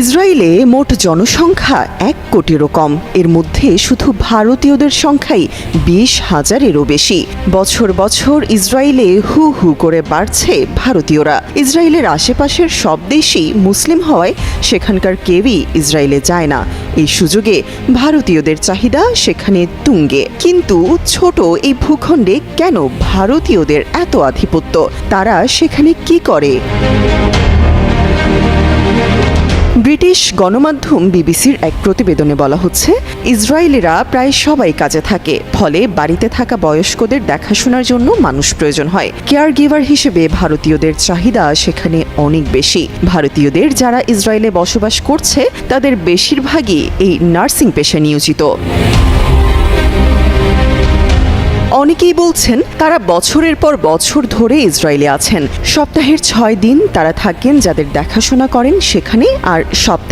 ইসরায়েলে মোট জনসংখ্যা এক কোটিরও কম। এর মধ্যে শুধু ভারতীয়দের সংখ্যাই বিশ হাজারেরও বেশি। বছর বছর ইসরায়েলে হু হু করে বাড়ছে ভারতীয়রা। ইসরায়েলের আশেপাশের সব দেশই মুসলিম হওয়ায় সেখানকার কেউই ইসরায়েলে যায় না। এই সুযোগে ভারতীয়দের চাহিদা সেখানে তুঙ্গে। কিন্তু ছোট এই ভূখণ্ডে কেন ভারতীয়দের এত আধিপত্য? তারা সেখানে কি করে? ব্রিটিশ গণমাধ্যম বিবিসির এক প্রতিবেদনে বলা হচ্ছে, ইসরায়েলিরা প্রায় সবাই কাজে থাকে, ফলে বাড়িতে থাকা বয়স্কদের দেখাশোনার জন্য মানুষ প্রয়োজন হয়। কেয়ার গিভার হিসেবে ভারতীয়দের চাহিদা সেখানে অনেক বেশি। ভারতীয়দের যারা ইসরায়েলে বসবাস করছে, তাদের বেশিরভাগই এই নার্সিং পেশায় নিয়োজিত। অনেকেই বলছেন তারা বছরের পর বছর ধরে ইসরায়েলে আছেন। সপ্তাহের ছয় দিন তারা থাকেন যাদের দেখাশোনা করেন সেখানে আর সপ্তাহ